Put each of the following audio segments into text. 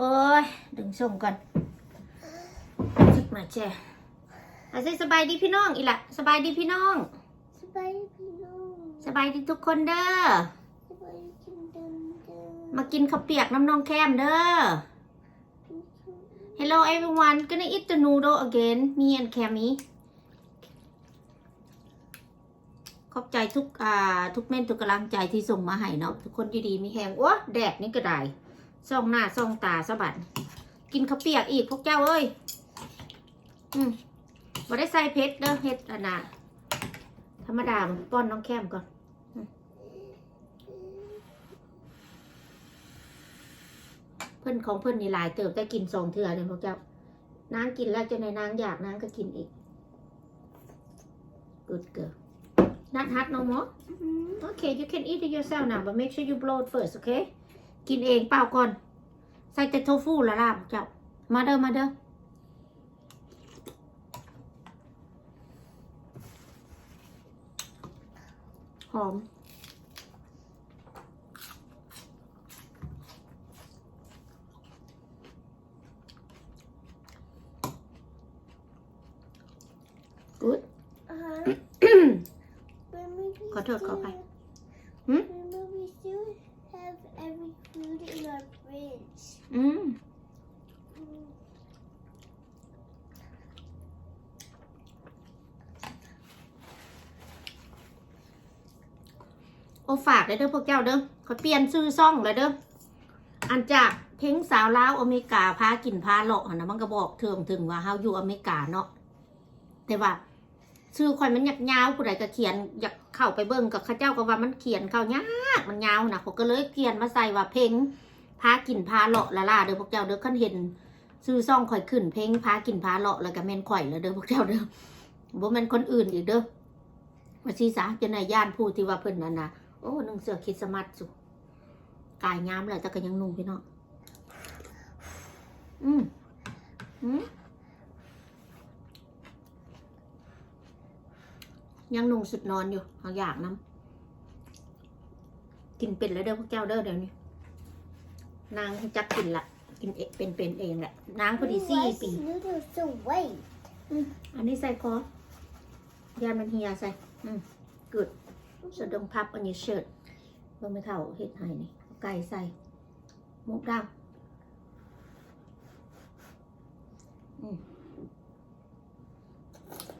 โอ้ย ดึงส่งก่อนชิกมาแช่อาศัยสบายดีพี่น้องอีหละสบายดีพี่น้อง สบายดีพี่น้องสบายดีทุกคนเด้อสบายดีกินเดิมเดิมมากินข้าวเปียกน้ำน้องแคมเด้อ Hello everyone gonna eat the noodle again me and Cammy ขอบใจทุกอ่าทุกเม่นทุกกำลังใจที่ส่งมาให้เนาะทุกคนดีๆมีแหงโอ้แดดนี่ก็ได้ ส่องหน้าส่องตาสะบัดกินข้าวเปียกอีกพวกเจ้าเอ้ย อืมบ่ได้ใส่เพชรเด้อเฮ็ดอันน่ะธรรมดาป้อนน้องแคมก่อนอืมเพิ่นของเพิ่นนี่หลายเติบแต่กินสองเทื่อเลยพวกเจ้านางกินแล้วจะในนางอยากนางก็กินอีก good girl not hot no more okay you can eat it yourself now but make sure you blow it first okay กินเองเปล่าก่อน ใส่แต่โทฟูละล่ะพวกเจ้า มาเด้อมาเด้อหอม good อ่าฮะ Remember we ขอโทษขออภัย still- หืม อืมโอฝากเลยเด้อพวกเจ้าเด้อเขาเปลี่ยนชื่อซ่องเลยเด้ออันจากเพ้งสาวลาวอเมริกาพากินพาเลาะนะมันก็บอกเทิงถึงว่าเฮาอยู่อเมริกาเนาะแต่ว่าชื่อข่อยมันยากยาวผู้ใดก็เขียนอยากเข้าไปเบิ่งกับข้าเจ้าก็ว่ามันเขียนเข้ายากมันยาวนะเขาก็เลยเขียนมาใส่ว่าเพ้ง พากินพาเลาะละล่าเด้อพวกเจ้าเด้อคันเห็นชื่อซ่องข่อยขึ้น เพ้งพากินพาเลาะแล้วก็แม่นข่อยแล้วเด้อพวกเจ้าเด้อบ่แม่นคนอื่นอีกเด้อว่าสิซะจะในย่านผู้ที่ว่าเพิ่นนั่นนะโอ้นึ่งเสือคริดสต์มัสสุกายงามแล้วแต่ก็ยังนุ่งพี่น้องอืมอืมยังนุ่งสุดนอนอยู่เอาอยากน้ำกินเป็นแล้วเด้อพวกเจ้าเด้อเดี๋ยวนี้ นางจักกินละกินเองเป็นเป็นเองแหละนางพอดี Why สี่ is ปี this noodle so white? อันนี้ใส่คอยามันเฮียใส่อืม good สะดงพับอันนี้เชิดเบิ่งไม่เท่าเฮ็ดให้นี่เอาไก่ใส่มุกดาวอืม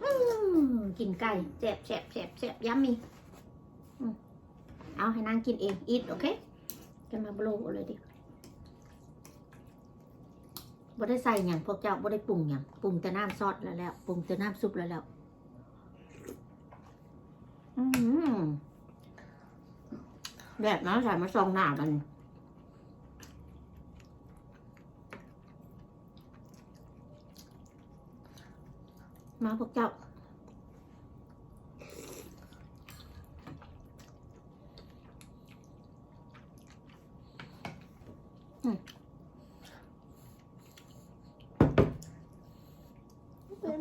อืมกินไก่แซ่บแซ่บแซ่บแซ่บยัมมี่อืมเอาให้นางกินเอง อีทโอเคจะมาโบโลเลยดิ บ่ได้ใส่หยังพวกเจ้าบ่ได้ปรุงหยังปรุงแต่น้ำซอสแล้วแล้วปรุงแต่น้ำซุปแล้วแล้วแบบนั้นใส่มาซองหน้ามันมาพวกเจ้า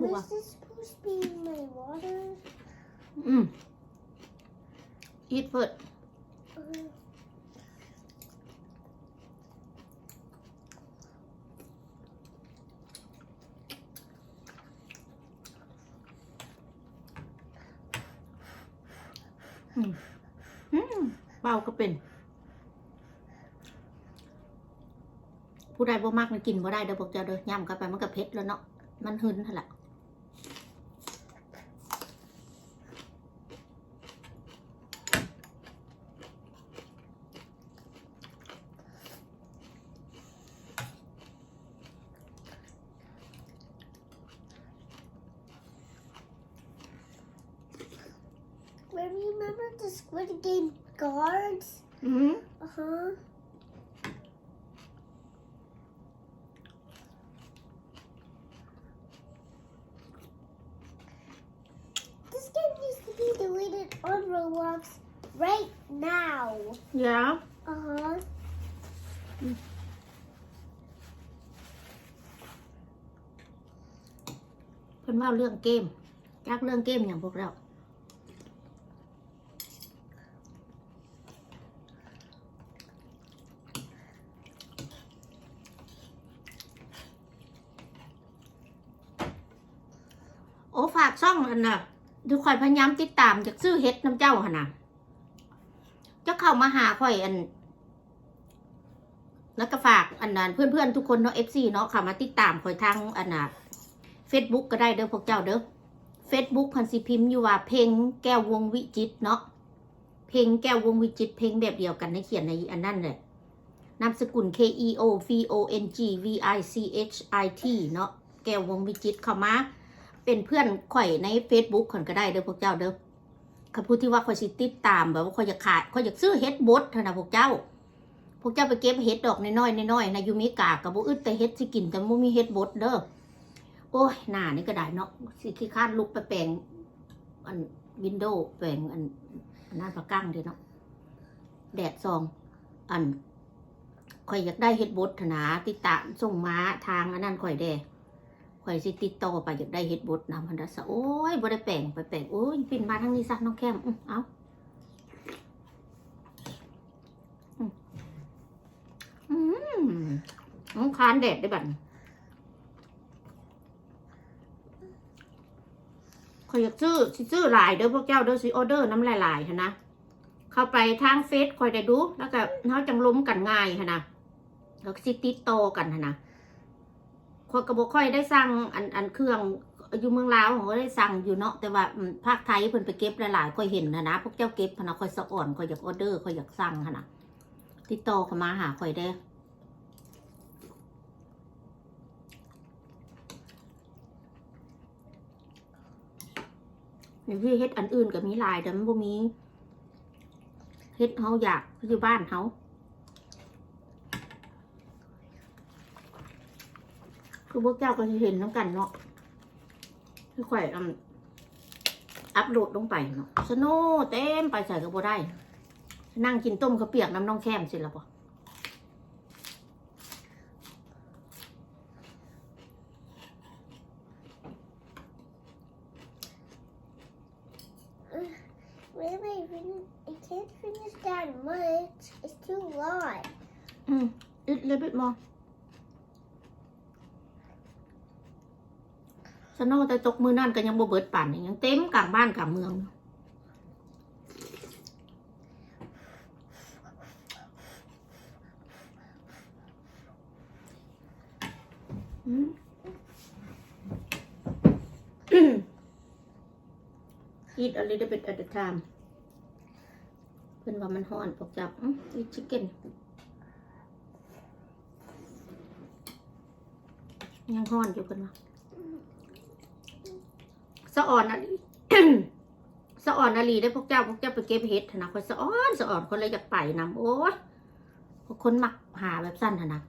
When is this supposed to be in my water? อืม eat first Uh, อืมเบาก็เป็น ผู้ใดบ่มากมันกินบ่ได้เด้อพวกเจ้าเด้อย่ำกันไปมันก็เผ็ดแล้วเนาะมันหึนหั่นละ guards? อืม Uh huh. This game needs to be deleted on Roblox right now. ยาว Uh huh. เพิ่นว่าเรื่องเกมจักเรื่องเกมอย่างพวกเรา ฝากช่องอันน่ะดูข่อยพยายามติดตามจากซื้อเฮ็ดน้ำเจ้าหนนะจะเข้ามาหาข่อยอัน แล้วก็ฝากอันนั้นเพื่อนๆทุกคนเนาะ FC เนาะค่ะมาติดตามข่อยทางอันน่ะ Facebook ก็ได้เด้อพวกเจ้าเด้อ Facebook คันสิพิมพ์อยู่ว่าเพลงแก้ววงวิจิตเนาะเพลงแก้ววงวิจิตเพลงแบบเดียวกันในเขียนในอันนั้นเลยนามสกุล K E O V O N G V I C H I T เนาะแก้ววงวิจิตเข้ามา เป็นเพื่อนข่อยใน Facebook คนก็ได้เด้อพวกเจ้าเด้อคำพูดที่ว่าข่อยสิติดตามแบบว่าข่อยอยากขาดข่อยอยากซื้อเฮ็ดบดเท่านะพวกเจ้า พวกเจ้าไปเก็บเฮ็ดดอกน้อยๆน้อยๆในะยูมิกากับบ่อึดแต่เฮ็ดสิกินแต่บ่มีเฮ็ดบดเด้อโอ้ยหน้านี่ก็ได้เนาะสิขี้คร้านลุกไปแปลงอันวินโดว์แปลงอันอันนั้นปากกั้งเด้เนาะแดดซอง อันข่อยอยากได้เฮ็ดบดธนาติดตามส่งมาทางอันนั้นข่อยแด ข่อยสิติดต่อไปอยากได้เฮ็ดบดนำพันธะสะโอ้ยบ่ได้แปลงไปแปลงโอ้ยปิ่นมาทางนี้ซะน้องแคมอื้อเอาอืมอืมน้องคานแดดได้บัดนี้ขอยอยากซื้อสิซื้อหลายเด้อพวกเจ้าเด้อสิออเดอร์น้ำหลายๆหั้นะเข้าไปทางเฟซคอยได้ดู แล้วก็เขาจังล้มกันง่ายหั้นะแล้วสิติดต่อกันหั้นนะ คอยกระบอกค่อยได้สั่งอันอันเครื่องอยู่เมืองลาวเขาได้สั่งอยู่เนาะแต่ว่าภาคไทยเพิ่นไปเก็บหลายๆคอยเห็นนะนะพวกเจ้าเก็บหั้นะคอยสะอ่อนคอยอยากออเดอร์คอยอยากสั่งนนะติดต่อเข้ามาหาคอยได้พี่เฮ็ดอันอื่นก็มีหลายแต่มันบ่มีเฮ็ดเฮาอยากอยู่บ้านเฮา คือพวกเจ้าก็จะเห็นน้ำกันเนาะคือข่อยอันอัพโหลดลงไปเนาะสโน่เต็มไปใส่ก็บ่ได้ นั่งกินต้มข้าวเปียกน้ำน้องแคมสิละปะ Really, finish, I can't finish that much. It's too lot. อืมอีกเล ยบิดมอสน่แต่ตกมือนั่นก็ยังบ่เบิดปั่นยังเต็มกลางบ้านกลางเมืองอยู่อืม eat a little bit at a time เพิ่นว่ามันฮ้อนพวกจับอืม eat chicken ยังฮ้อนอยู่เพิ่นว่า สะอ่อนอะสะอ่อนนาลีได้พวกเจ้าพวกเจ้าไปเก็บเห็ดนนะคนสะอ่อนสะอ่อนคนเลยอยากไปนำโอ้ยคนมักหาแบบสั้นหั่นนะ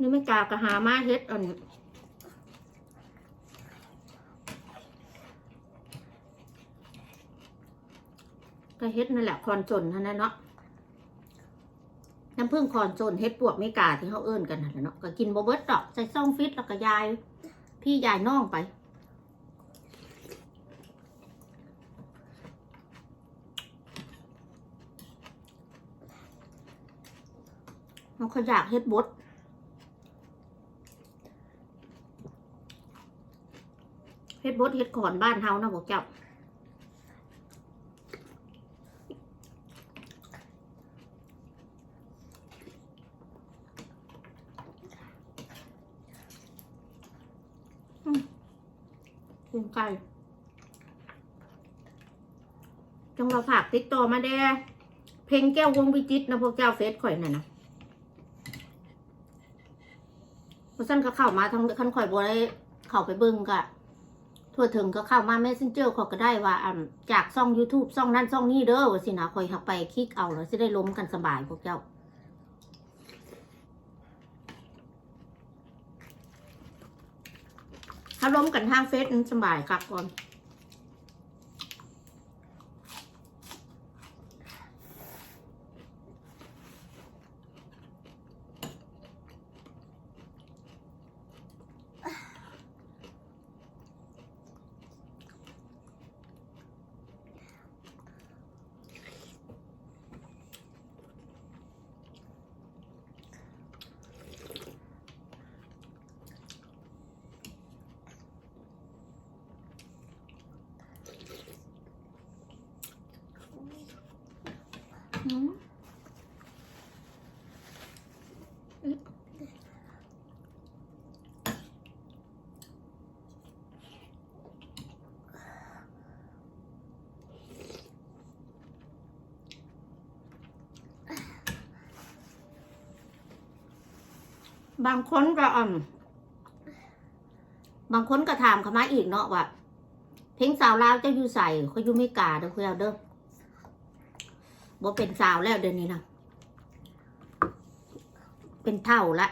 นี่ไม่กล้ากะหามาเฮ็ดอันก็เฮ็ดนั่นแหละคอนจนนั่นแหละเนาะน้ำผึ้งคอนจนเฮ็ดปวกไม่กาที่เขาเอื้นกันนั่นแหละเนาะก็กินบ่เบิดดอกใส่ซ่องฟิตแล้วก็ยาย พี่ยายน้องไปเราขอยากเฮ็ดบด เฮ็ด บดเฮ็ดขอนบ้านเฮานะบอกเจ้าอืมกินไก่จงเราผักติดต่อมาแด้เพลงแก้ววงวิจิตนะพวกเจ้าเฟซข่อยน่ะนะเพราะฉะนันก็เข้ามาทางคันข่อยบ่ได้เข้าไปเบิ่งก็ ทั่วถึงก็เข้ามา Messenger ขอก็ได้ว่าจากซ่อง YouTube ซ่องนั่นซ่องนี่เด้อว่าสินะคอยหักไปคลิกเอาแล้วสิได้ล้มกันสบายพวกเจ้าถ้าล้มกันทางเฟซสบายครับก่อน บางคนก็อ่อมบางคนก็ถามเขามาอีกเนาะว่า เพลงสาวลาวเจ้าอยู่ใส่เขาอยู่ไม่กาเด้อเพื่อนเด้อ บ่เป็นสาวแล้วเดี๋ยวนี้นะเป็นเท่าละ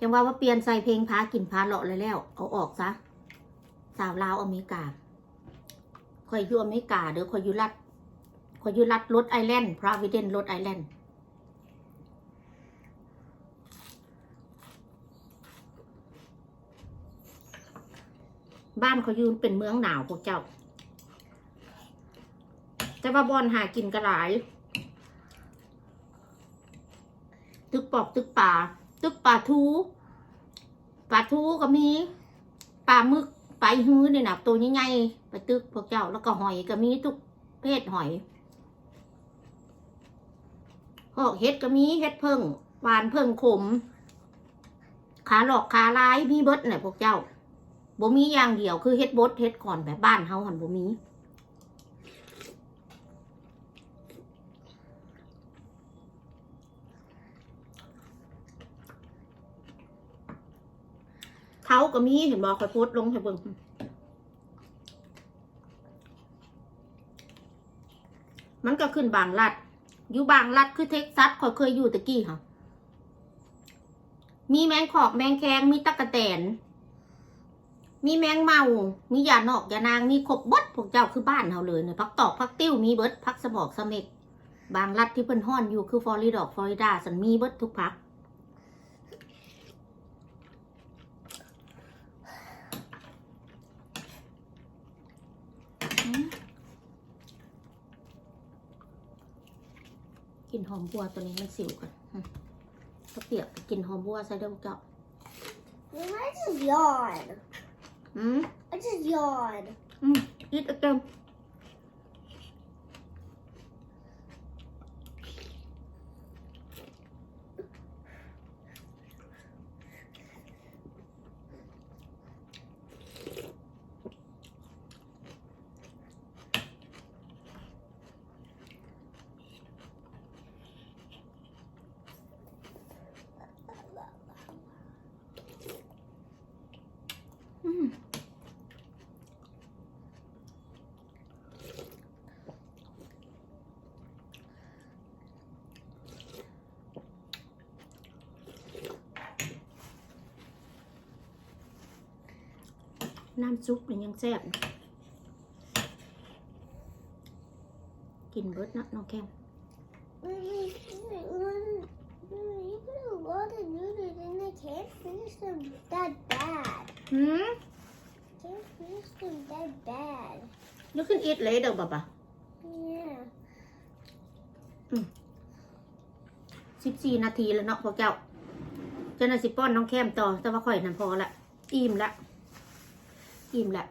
จังว่าว่าเปลี่ยนใส่เพลงพากินพาเลาะเลยแล้ว เอาออกซะ สาวลาวอเมริกาคอยอยู่อเมริกาเด้อคอยอยู่รัฐคอยอยู่รัฐรถไอแลนด์พราวิเดนรถไอแลนด์บ้านเขาอยืนเป็นเมืองหนาวพวกเจ้า แต่ว่าบอนหากินกระหลาย ตึกปอบตึกป่า ตึกป่าทูป่าทูก็มีป่ามึกไปลาฮื้อเนี่ยนะตัวใหญ่ๆไปตึกพวกเจ้าแล้วก็หอยก็มีทุกเพศหอยพวกเห็ดก็มีเห็ดเพิ่งหวานเพิ่งขม ขาหลอกขาลายมีเบิดเนี่ยพวกเจ้าบ่มีอย่างเดียวคือเฮ็ดบดเฮ็ดก่อนแบบบ้านเฮาหันบ่มี เขาก็มีเห็นบอกคอยโพสต์ลงให้เบิ่งมันก็ขึ้นบางรัด อยู่บางรัดคือเท็กซัสคอยเคยอยู่ตะกี้ค่ะ มีแมงขอบแมงแคงมีตะกะแตน มีแมงเมา มียานอกยานาง มีครบบดพวกเจ้าคือบ้านเฮาเลยเนี่ยพักตอกพักติ้วมีเบิดพักสะบอกสะเม็กบางรัฐที่เพิ่นฮ้อนอยู่คือฟลอริดาฟลอริดาสันมีเบิดทุกพัก กินหอมบัวตัวนี้มันสิวกันอืมถ้าเปียกก็กินหอมบัวใส่เด้อพวกเจ้า I just yawn. อืม I just yawn. อืมอี น้ำซุปนี่ยังแซ่บกินเบิดเนาะน้องแก้ม Mommy, when- when you put a lot of noodles and I can't finish them that bad. หืม Can't finish them that bad. you can eat later บ่ปะ Yeah. สิบสี่นาทีแล้วเนาะพวกเจ้าเจ้าหน้าสิป้อนน้องแคมต่อ แต่ว่าข่อยนั่นพอละ อิ่มละ อิ่มละ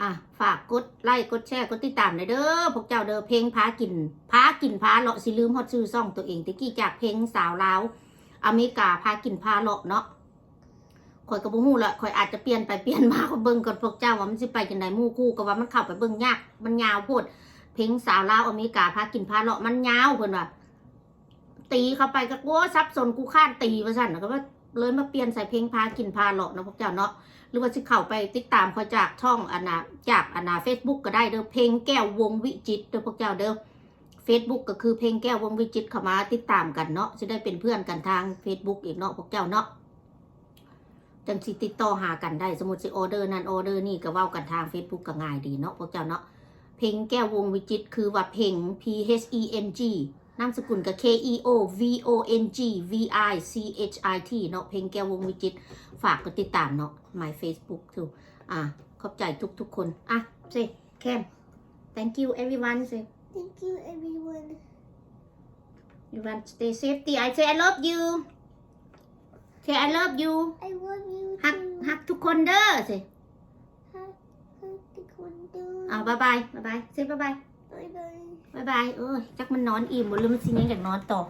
อะ ฝากกดไลค์กดแชร์กดติดตามหน่อยเด้อพวกเจ้าเด้อเพลงพากินพากินพาเลาะสิลืมฮอดชื่อซ่องตัวเองตะกี้จากเพลงสาวลาวอเมริกาพากินพาเลาะเนาะข่อยก็บ่ฮู้ละข่อยอาจจะเปลี่ยนไปเปลี่ยนมาก็เบิ่งก่อนพวกเจ้าว่ามันสิไปจังไดหมู่คู่ก็ว่ามันเข้าไปเบิ่งยากมันยาวโพดเพลงสาวลาวอเมริกาพากินพาเลาะมันยาวเพิ่นว่าตีเข้าไปก็กลัวซับสนกูข้านตีว่าสั่นก็ว่า เลยมาเปลี่ยนใส่เพลงพากินพาเลาะนะพวกเจ้าเนาะหรือว่าสิเข้าไปติดตามเขาจากช่องอนาจากอนาเฟซบุ๊กก็ได้เด้อเพลงแก้ววงวิจิตเด้อพวกเจ้าเด้อเฟซบุ๊กก็คือเพลงแก้ววงวิจิตเข้ามาติดตามกันเนาะจะได้เป็นเพื่อนกันทาง Facebook อีกเนาะพวกเจ้าเนาะจังสิติดต่อหากันได้ สมมติสิออเดอร์นั่นออเดอร์นี่ก็ว้ากันทาง Facebook ก็ง่ายดีเนาะพวกเจ้าเนาะเพลงแก้ววงวิจิตคือว่าเพลง P H E N G นามสกุลกับ K E O V O N G V I C H I T เนาะเพลงแก้ววงวิจิตรฝากกดติดตามเนาะ my Facebook ถูกอะขอบใจทุกๆคน อะเซแคม thank you everyone เซ Thank you, everyone. you want stay safety I say I love you say I love you I love you ฮัก too. ฮักทุกคนเด้อเซ Hug, hug the window. อะบายบายบายบายเซบายบาย Bye bye. บาย บายเออจักมันนอนอิ่มบ่ลืมนสิยังอยากนอนต่อ